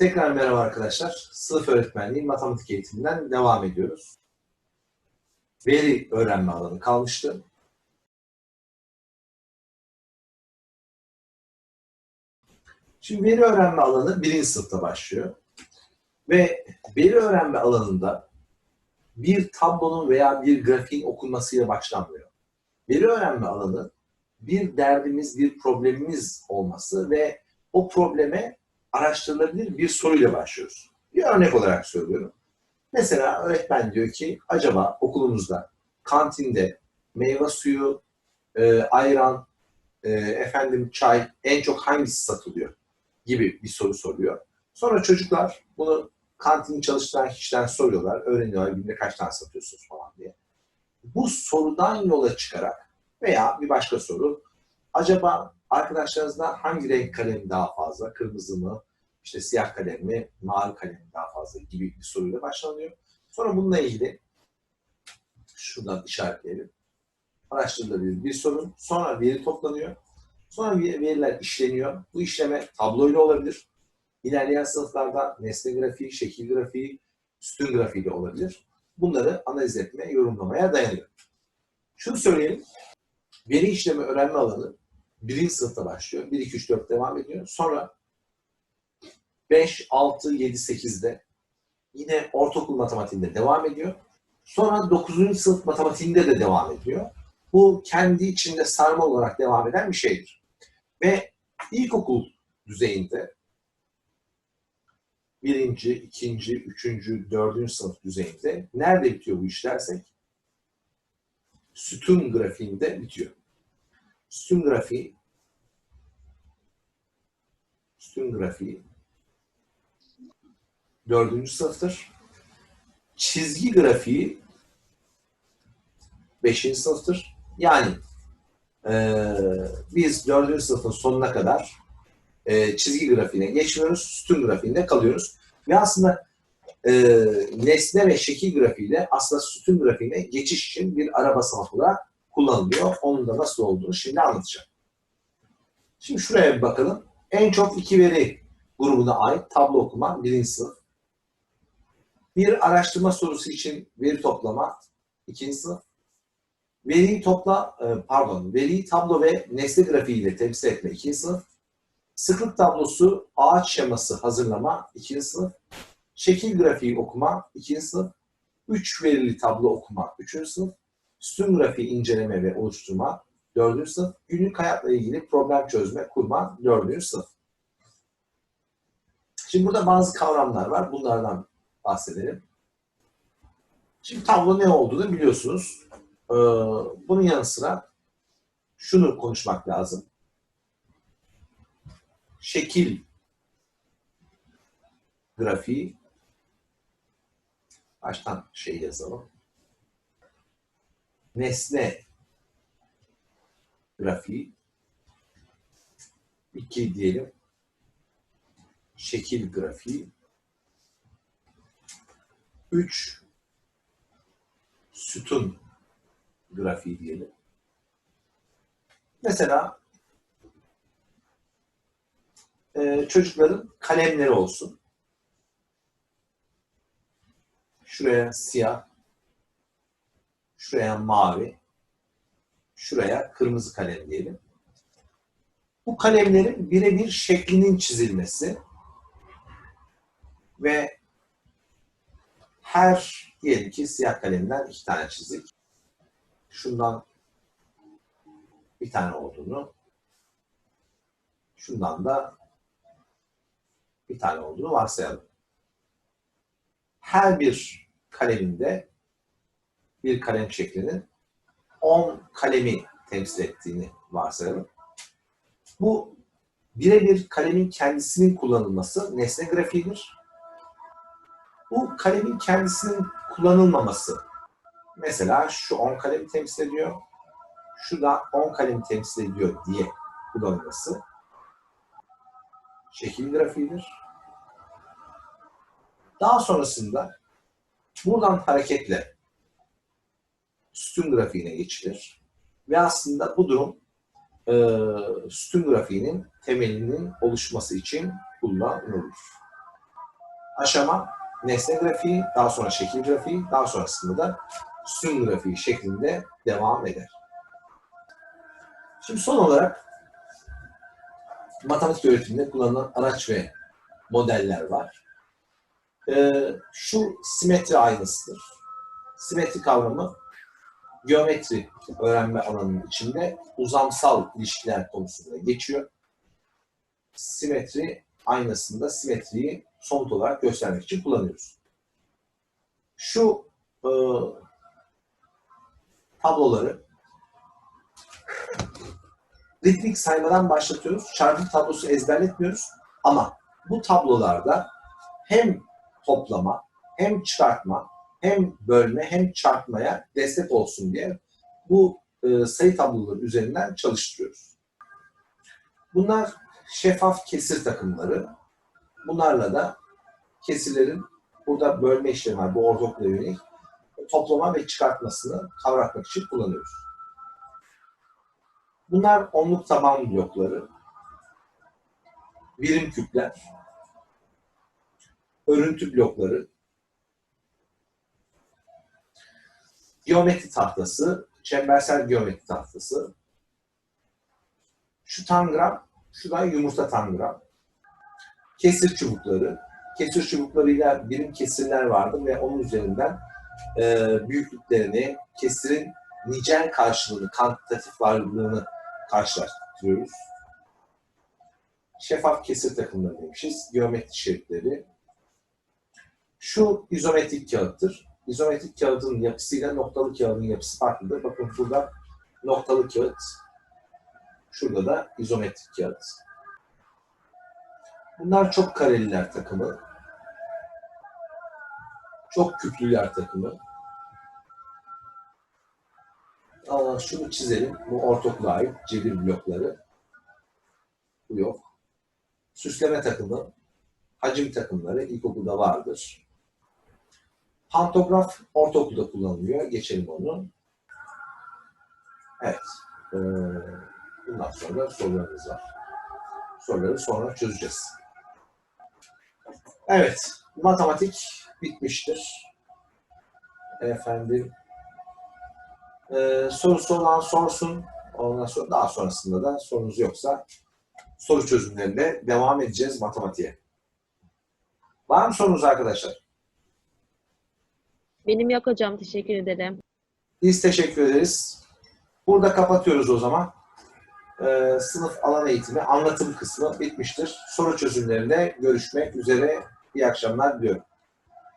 Tekrar merhaba arkadaşlar. Sınıf öğretmenliği matematik eğitiminden devam ediyoruz. Veri öğrenme alanı kalmıştı. Şimdi veri öğrenme alanı birinci sınıfta başlıyor. Ve veri öğrenme alanında bir tablonun veya bir grafiğin okunmasıyla başlanmıyor. Veri öğrenme alanı bir derdimiz, bir problemimiz olması ve o probleme araştırılabilir bir soruyla başlıyoruz. Bir örnek olarak söylüyorum. Mesela öğretmen diyor ki acaba okulumuzda kantinde meyve suyu, e, ayran, e, efendim çay en çok hangisi satılıyor gibi bir soru soruyor. Sonra çocuklar bunu kantini çalıştıran kişiden soruyorlar, öğreniyorlar günde kaç tane satıyorsunuz falan diye. Bu sorudan yola çıkarak veya bir başka soru, acaba arkadaşlarınızda hangi renk kalem daha fazla, kırmızı mı, işte siyah kalem mi, mavi kalem mi daha fazla gibi bir soruyla başlanıyor. Sonra bununla ilgili şuradan işaretleyelim. Araştırılabilir bir sorun. Sonra veri toplanıyor. Sonra veriler işleniyor. Bu işleme tabloyla olabilir. İlerleyen sınıflarda nesne grafiği, şekil grafiği, sütun grafiği de olabilir. Bunları analiz etme, yorumlamaya dayanıyor. Şunu söyleyelim. Veri işleme öğrenme alanı birinci sınıfta başlıyor. 1, 2, 3, 4 devam ediyor. Sonra 5, 6, 7, 8'de yine ortaokul matematiğinde devam ediyor. Sonra 9. sınıf matematiğinde de devam ediyor. Bu kendi içinde sarma olarak devam eden bir şeydir. Ve ilkokul düzeyinde birinci, ikinci, üçüncü, dördüncü sınıf düzeyinde nerede bitiyor bu iş dersek sütun grafiğinde bitiyor. Sütun grafiği sütun grafiği dördüncü sınıftır. Çizgi grafiği beşinci sınıftır. Yani e, biz dördüncü sınıfın sonuna kadar e, çizgi grafiğine geçmiyoruz, sütun grafiğinde kalıyoruz. Ve aslında e, nesne ve şekil grafiğiyle aslında sütun grafiğine geçiş için bir ara basamak olarak kullanılıyor. Onun da nasıl olduğunu şimdi anlatacağım. Şimdi şuraya bir bakalım. En çok iki veri grubuna ait tablo okuma birinci sınıf. Bir araştırma sorusu için veri toplama ikinci sınıf. Veriyi topla, e, pardon, veriyi tablo ve nesne grafiğiyle temsil etme ikinci sınıf. Sıklık tablosu, ağaç şeması hazırlama ikinci sınıf. Şekil grafiği okuma ikinci sınıf. Üç verili tablo okuma üçüncü sınıf. Sütun grafiği inceleme ve oluşturma dördüncü sınıf. Günlük hayatla ilgili problem çözme, kurma dördüncü sınıf. Şimdi burada bazı kavramlar var. Bunlardan bahsedelim. Şimdi tablo ne olduğunu biliyorsunuz. Ee, bunun yanı sıra şunu konuşmak lazım. Şekil grafiği baştan şey yazalım. Nesne grafiği iki diyelim. Şekil grafiği 3 sütun grafiği diyelim. Mesela e, çocukların kalemleri olsun. Şuraya siyah, şuraya mavi, şuraya kırmızı kalem diyelim. Bu kalemlerin birebir şeklinin çizilmesi ve her diyelim ki siyah kalemden iki tane çizik. Şundan bir tane olduğunu, şundan da bir tane olduğunu varsayalım. Her bir kaleminde bir kalem şeklinin 10 kalemi temsil ettiğini varsayalım. Bu birebir kalemin kendisinin kullanılması nesne grafiğidir. Bu kalemin kendisinin kullanılmaması. Mesela şu 10 kalemi temsil ediyor, şu da 10 kalemi temsil ediyor diye kullanılması şekil grafiğidir. Daha sonrasında buradan hareketle sütun grafiğine geçilir. Ve aslında bu durum e, sütun grafiğinin temelinin oluşması için kullanılır. aşama nesne grafiği, daha sonra şekil grafiği, daha sonrasında da sütun grafiği şeklinde devam eder. Şimdi son olarak matematik öğretiminde kullanılan araç ve modeller var. Ee, şu simetri aynasıdır. Simetri kavramı geometri öğrenme alanının içinde uzamsal ilişkiler konusunda geçiyor. Simetri aynasında simetriyi somut olarak göstermek için kullanıyoruz. Şu e, tabloları ritmik saymadan başlatıyoruz. Çarpım tablosu ezberletmiyoruz. Ama bu tablolarda hem toplama, hem çıkartma, hem bölme, hem çarpmaya destek olsun diye bu e, sayı tabloları üzerinden çalıştırıyoruz. Bunlar şeffaf kesir takımları. Bunlarla da kesirlerin burada bölme işlemi var. Bu ortaokula yönelik toplama ve çıkartmasını kavratmak için kullanıyoruz. Bunlar onluk taban blokları, birim küpler, örüntü blokları, geometri tahtası, çembersel geometri tahtası, şu tangram, şu da yumurta tangram, kesir çubukları, kesir çubuklarıyla birim kesirler vardı ve onun üzerinden e, büyüklüklerini, kesirin nicel karşılığını, kantitatif varlığını karşılaştırıyoruz. Şeffaf kesir takımları demişiz. Geometri şeritleri. Şu izometrik kağıttır. İzometrik kağıdın yapısıyla noktalı kağıdın yapısı farklıdır. Bakın burada noktalı kağıt. Şurada da izometrik kağıt. Bunlar çok kareliler takımı. Çok küplüler takımı. Aa, şunu çizelim. Bu ortaokula ait cebir blokları. Bu yok. Süsleme takımı, hacim takımları ilkokulda vardır. Pantograf ortaokulda kullanılıyor. Geçelim onu. Evet. Ee, bundan sonra sorularımız var. Soruları sonra çözeceğiz. Evet. Matematik bitmiştir. Efendim ee, sorusu olan sorsun. Ondan sonra daha sonrasında da sorunuz yoksa soru çözümlerinde devam edeceğiz matematiğe. Var mı sorunuz arkadaşlar? Benim yok hocam. Teşekkür ederim. Biz teşekkür ederiz. Burada kapatıyoruz o zaman. Ee, sınıf alan eğitimi anlatım kısmı bitmiştir. Soru çözümlerinde görüşmek üzere. İyi akşamlar diliyorum.